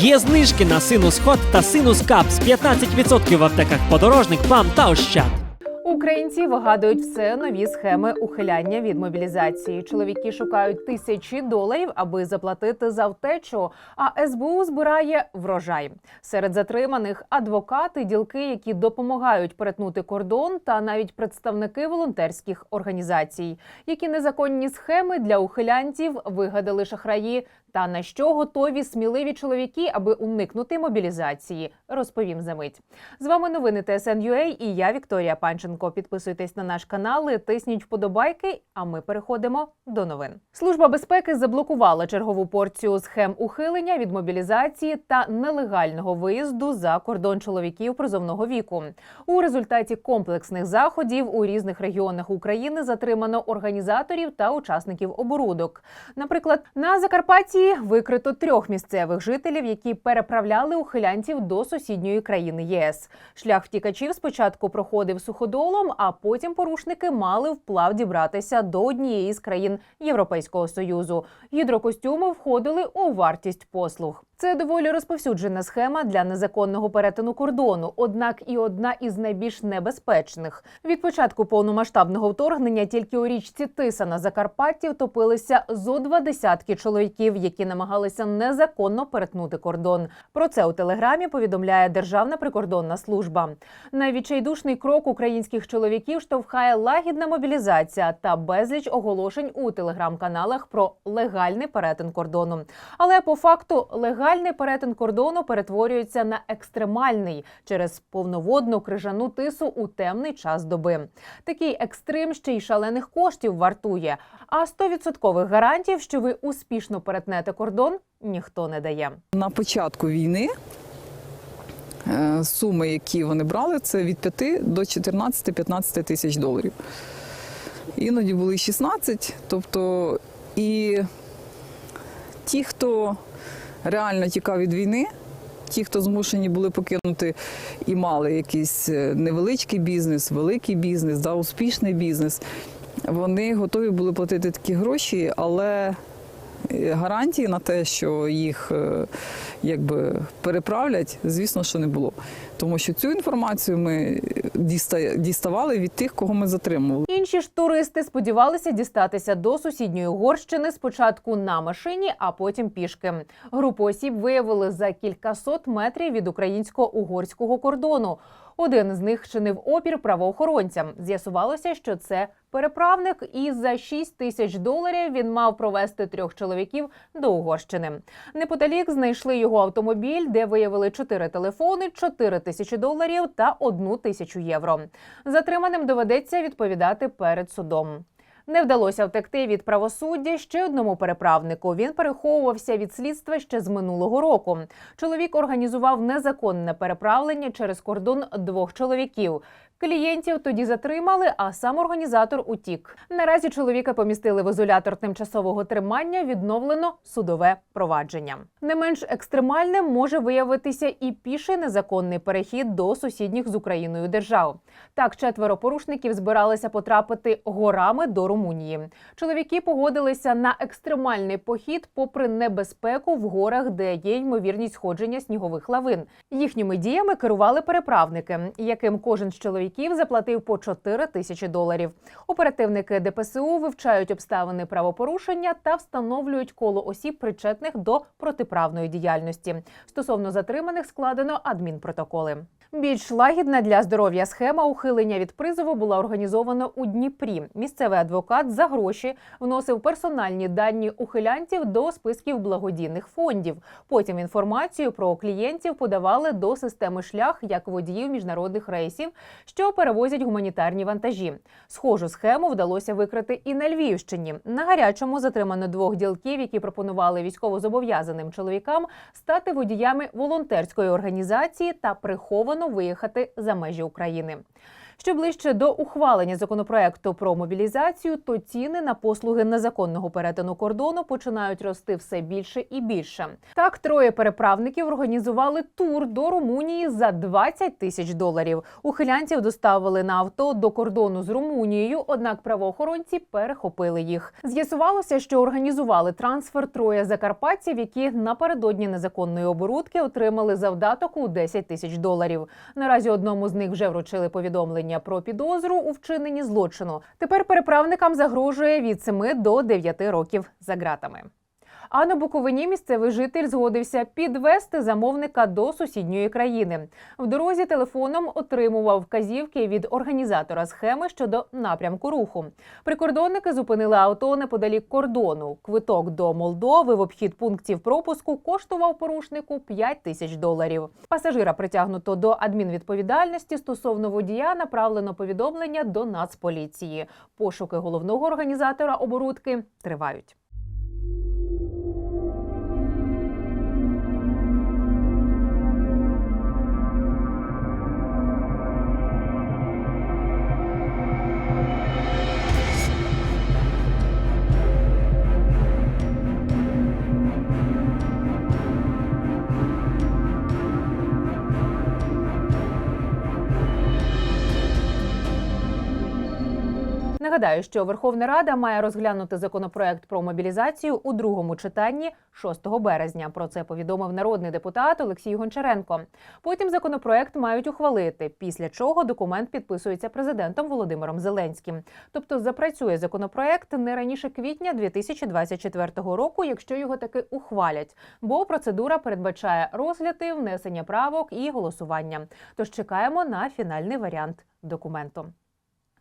Є знижки на синус ход та синус капс 15% в аптеках подорожник, ПАМ та Ощад. Українці вигадують все нові схеми ухиляння від мобілізації. Чоловіки шукають тисячі доларів, аби заплатити за втечу. А СБУ збирає врожай. Серед затриманих адвокати, ділки, які допомагають перетнути кордон, та навіть представники волонтерських організацій. Які незаконні схеми для ухилянців вигадали шахраї, та на що готові сміливі чоловіки, аби уникнути мобілізації, розповім за мить. З вами новини ТСН.UA і я Вікторія Панченко. Підписуйтесь на наш канал, і тисніть вподобайки. А ми переходимо до новин. Служба безпеки заблокувала чергову порцію схем ухилення від мобілізації та нелегального виїзду за кордон чоловіків призовного віку. У результаті комплексних заходів у різних регіонах України затримано організаторів та учасників оборудок. Наприклад, на Закарпатті викрито трьох місцевих жителів, які переправляли ухилянців до сусідньої країни ЄС. Шлях втікачів спочатку проходив суходолом, а потім порушники мали вплав дібратися до однієї з країн Європейського союзу. Гідрокостюми входили у вартість послуг. Це доволі розповсюджена схема для незаконного перетину кордону, однак і одна із найбільш небезпечних. Від початку повномасштабного вторгнення тільки у річці Тиса на Закарпатті втопилися зо два десятки чоловіків, які намагалися незаконно перетнути кордон. Про це у телеграмі повідомляє Державна прикордонна служба. Найвідчайдушний крок українських чоловіків штовхає лагідна мобілізація та безліч оголошень у телеграм-каналах про легальний перетин кордону. Але по факту легальний перетин кордону перетворюється на екстремальний через повноводну крижану тису у темний час доби. Такий екстрим ще й шалених коштів вартує. А 100% гарантів, що ви успішно перетнете кордон, ніхто не дає. На початку війни е, суми, які вони брали, це від 5 до 14-15 тисяч доларів. Іноді були 16. Тобто, і ті, хто реально тікав від війни, ті, хто змушені були покинути і мали якийсь е, невеличкий бізнес, великий бізнес, да, успішний бізнес, вони готові були платити такі гроші, але е, гарантії на те, що їх е, якби переправлять, звісно, що не було. Тому що цю інформацію ми діставали від тих, кого ми затримували. Інші ж туристи сподівалися дістатися до сусідньої Угорщини спочатку на машині, а потім пішки. Групу осіб виявили за кількасот метрів від українсько-угорського кордону. Один з них чинив опір правоохоронцям. З'ясувалося, що це переправник, і за 6 тисяч доларів він мав провести трьох чоловіків до Угорщини. Неподалік знайшли його автомобіль, де виявили чотири телефони, 4 тисячі доларів та одну тисячу євро. Затриманим доведеться відповідати перед судом. Не вдалося втекти від правосуддя ще одному переправнику. Він переховувався від слідства ще з минулого року. Чоловік організував незаконне переправлення через кордон двох чоловіків. Клієнтів тоді затримали, а сам організатор утік. Наразі чоловіка помістили в ізолятор тимчасового тримання. Відновлено судове провадження. Не менш екстремальним може виявитися і піший незаконний перехід до сусідніх з Україною держав. Так, четверо порушників збиралися потрапити горами до Румунії. Чоловіки погодилися на екстремальний похід, попри небезпеку в горах, де є ймовірність сходження снігових лавин. Їхніми діями керували переправники, яким кожен з чоловіків заплатив по 4 тисячі доларів. Оперативники ДПСУ вивчають обставини правопорушення та встановлюють коло осіб, причетних до протиправної діяльності. Стосовно затриманих складено адмінпротоколи. Більш лагідна для здоров'я схема ухилення від призову була організована у Дніпрі. Місцевий адвокат за гроші вносив персональні дані ухилянців до списків благодійних фондів. Потім інформацію про клієнтів подавали до системи шлях як водіїв міжнародних рейсів, що перевозять гуманітарні вантажі. Схожу схему вдалося викрити і на Львівщині. На гарячому затримано двох ділків, які пропонували військовозобов'язаним чоловікам стати водіями волонтерської організації та приховано виїхати за межі України. Що ближче до ухвалення законопроекту про мобілізацію, то ціни на послуги незаконного перетину кордону починають рости все більше і більше. Так, троє переправників організували тур до Румунії за 20 тисяч доларів. Ухилянців доставили на авто до кордону з Румунією, однак правоохоронці перехопили їх. З'ясувалося, що організували трансфер троє закарпатців, які напередодні незаконної оборудки отримали завдаток у 10 тисяч доларів. Наразі одному з них вже вручили повідомлення про підозру у вчиненні злочину. Тепер переправникам загрожує від 7 до 9 років за ґратами. А на Буковині місцевий житель згодився підвести замовника до сусідньої країни. В дорозі телефоном отримував вказівки від організатора схеми щодо напрямку руху. Прикордонники зупинили авто неподалік кордону. Квиток до Молдови в обхід пунктів пропуску коштував порушнику 5 тисяч доларів. Пасажира притягнуто до адмінвідповідальності. Стосовно водія направлено повідомлення до Нацполіції. Пошуки головного організатора оборудки тривають. Нагадаю, що Верховна Рада має розглянути законопроект про мобілізацію у другому читанні 6 березня. Про це повідомив народний депутат Олексій Гончаренко. Потім законопроект мають ухвалити, після чого документ підписується президентом Володимиром Зеленським. Тобто запрацює законопроект не раніше квітня 2024 року, якщо його таки ухвалять. Бо процедура передбачає розгляди, внесення правок і голосування. Тож чекаємо на фінальний варіант документу.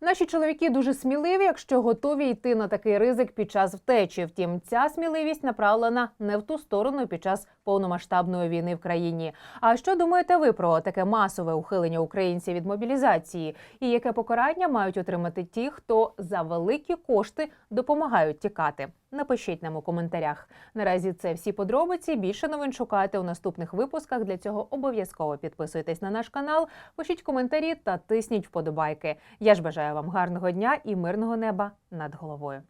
Наші чоловіки дуже сміливі, якщо готові йти на такий ризик під час втечі. Втім, ця сміливість направлена не в ту сторону під час повномасштабної війни в країні. А що думаєте ви про таке масове ухилення українців від мобілізації? І яке покарання мають отримати ті, хто за великі кошти допомагають тікати? Напишіть нам у коментарях. Наразі це всі подробиці. Більше новин шукайте у наступних випусках. Для цього обов'язково підписуйтесь на наш канал, пишіть коментарі та тисніть вподобайки. Я ж бажаю вам гарного дня і мирного неба над головою.